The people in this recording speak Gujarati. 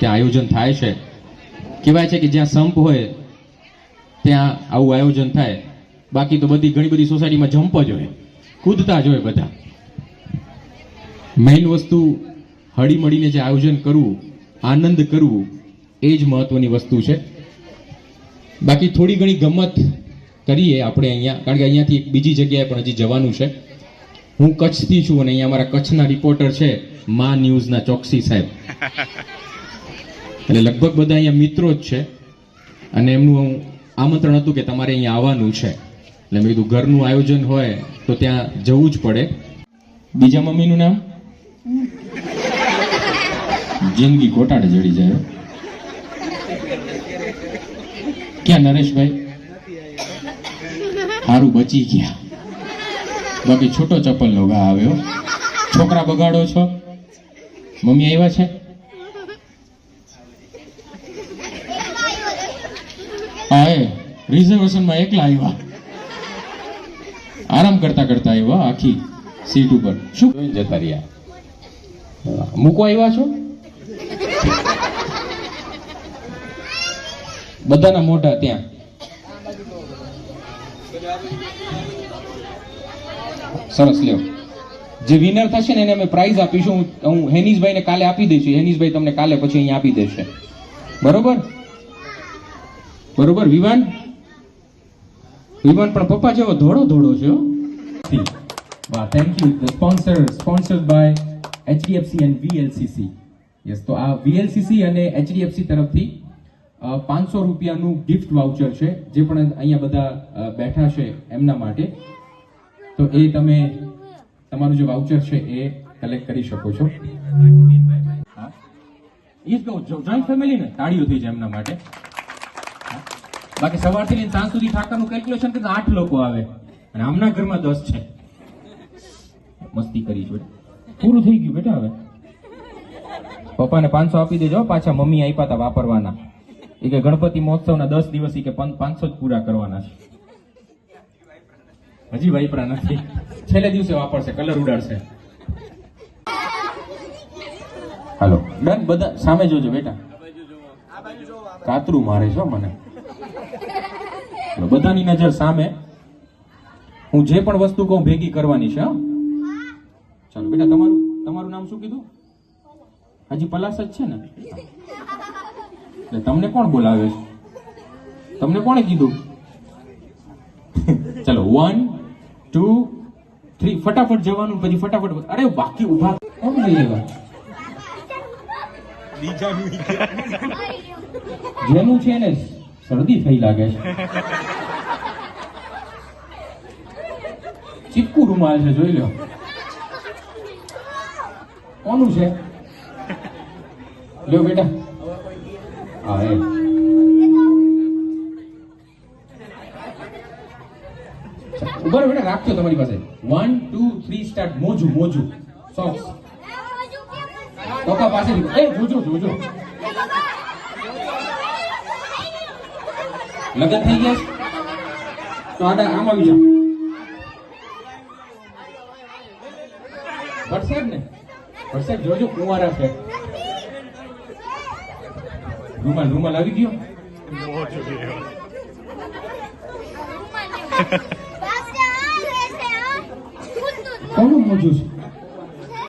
ત્યાં આયોજન થાય છે. કહેવાય છે કે જ્યાં સંપ હોય, ત્યાં આવું આયોજન થાય. બાકી તો બધી ઘણી બધી સોસાયટીમાં જમ્પ જ હોય. કૂદતા જ હોય બધા. મેઇન વસ્તુ હળીમળીને જે આયોજન કરવું, આનંદ કરવું, એ જ મહત્વની વસ્તુ છે. બાકી થોડી ઘણી ગમત કરીએ આપણે અહીંયા કારણ કે અહીંયાથી એક બીજી જગ્યાએ પણ હજી જવાનું છે. હું કચ્છથી છું અને અહીંયા અમારા કચ્છના રિપોર્ટર છે મા ન્યૂઝના ચોકસી સાહેબ. એટલે લગભગ બધા અહીંયા મિત્રો જ છે. અને એમનું આમંત્રણ હતું કે તમારે અહીંયા આવવાનું છે. એટલે મેં કીધું ઘરનું આયોજન હોય તો ત્યાં જવું જ પડે. બીજા મમ્મીનું નામ? જિંદગી ગોટાળે જડી જાય હો. ક્યાં નરેશભાઈ? સારું બચી ગયા. બાકી છૂટો ચપ્પલ નો ઘા આવ્યો છોકરા બગાડો છો? મમ્મી આવ્યા છે? હા રિઝર્વેશનમાં એકલા આવ્યા આરામ કરતા કરતા આવ્યા આખી સીટ ઉપર. શું? જતા રહ્યા. મૂકવા આવ્યા છો? બધાના મોઢા ત્યાં. સરસ, લ્યો. જે વિનર થશે ને એને અમે પ્રાઇઝ આપીશું. હું- હેનીશભાઈને કાલે આપી દઈશું. હેનીશભાઈ તમને કાલે પછી અહીંયા આપી દેશે. બરોબર? બરોબર, વિવાન? વિવાન, પણ પપ્પા જેવો ધોળો ધોળો છે. વાહ thank you the sponsor sponsored by HDFC and VLCC yes તો આ વીએલસીસી અને એચડીએફસી તરફથી પાંચસો રૂપિયાનું ગિફ્ટ વાઉચર છે, જે પણ અહીંયા બધા બેઠા છે એમના માટે. તો એ તમે, તમારું જે વાઉચર છે એ કલેક્ટ કરી શકો છો. એ જ કહું જોઈન્ટ ફેમિલી ને, તાળીઓ એમના માટે. બાકી સવારથી સાંજ સુધી ઠાકરનું કેલ્ક્યુલેશન કરીને આઠ લોકો આવે. અને ઘરમાં દસ છે. મસ્તી કરી જોડે. પૂરું થઈ ગયું બેટા હવે. પપ્પાને પાંચસો આપી દેજો પાછા મમ્મી આપ્યા હતા વાપરવાના. એ કે ગણપતિ મહોત્સવના દસ દિવસ કે પાંચસો જ પૂરા કરવાના છે. હજી વાપરા નથી. છેલ્લે દિવસે વાપરશે, કલર ઉડાડશે. હાલો, ડન, બધા સામે જોજો બેટા. કાતરું મારે છો મને. બધાની નજર સામે. હું જે પણ વસ્તુ કહું ભેગી કરવાની છે ચાલો બેટા, તમારું તમારું નામ શું કીધું? હજી પલાસ જ છે ને? એટલે તમને કોણ બોલાવે છે? તમને કોણે કીધું? ચલો વન ટુ થ્રી ફટાફટ જવાનું, પછી ફટાફટ અરે, બાકી ઊભા કોણ લઈ આવ્યા જેનું છે ને, શરદી થઈ લાગે છે. ચીક્કુ રૂમાલ છે, જોઈ લો. કોનું છે? લ્યો બેટા. હા એ બરાબર રહો બેટા, રાખજો તમારી પાસે. વન ટુ થ્રી સ્ટાર્ટ મોજું મોજું. સોક્સ પપ્પા પાસે એ, જોજો જોજો. લગન થઈ ગયા? તો આડા, આમ આવી જાઓ. વરસાદ ને વરસાદ જોજો, કુંવારા છે. રૂમાલ રૂમાલ આવી ગયો? કોનું મોજું છે?